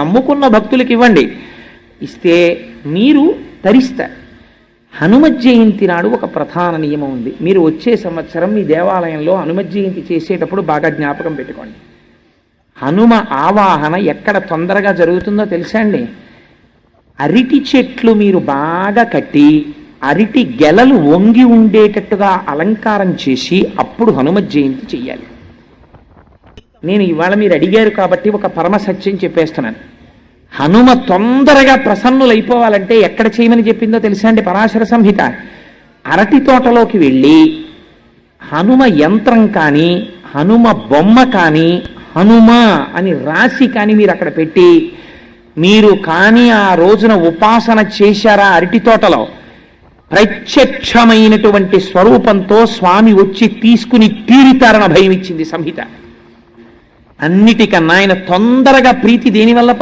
నమ్ముకున్న భక్తులకి ఇవ్వండి. ఇస్తే మీరు తరిస్తారు హనుమ జయంతి నాడు ఒక ప్రధాన నియమం ఉంది. మీరు వచ్చే సంవత్సరం మీ దేవాలయంలో హనుమ జయంతి చేసేటప్పుడు బాగా జ్ఞాపకం పెట్టుకోండి. హనుమ ఆవాహన ఎక్కడ తొందరగా జరుగుతుందో తెలుసా అండి? అరటి చెట్లు మీరు బాగా కట్టి అరటి గెలలు వంగి ఉండేటట్టుగా అలంకారం చేసి అప్పుడు హనుమ జయంతి చెయ్యాలి. నేను ఇవాళ మీరు అడిగారు కాబట్టి ఒక పరమ సత్యం చెప్పేస్తున్నాను. హనుమ తొందరగా ప్రసన్నులైపోవాలంటే ఎక్కడ చేయమని చెప్పిందో తెలుసా అండి పరాశర సంహిత? అరటి తోటలోకి వెళ్ళి హనుమ యంత్రం కానీ హనుమ బొమ్మ కానీ హనుమ అని రాసి కానీ మీరు అక్కడ పెట్టి మీరు కానీ ఆ రోజున ఉపాసన చేశారా అరటి తోటలో? ప్రత్యక్షమైనటువంటి స్వరూపంతో స్వామి వచ్చి తీసుకుని తీరుతారన భయం ఇచ్చింది సంహిత. అన్నిటికన్నా ఆయన తొందరగా ప్రీతి దేని వల్ల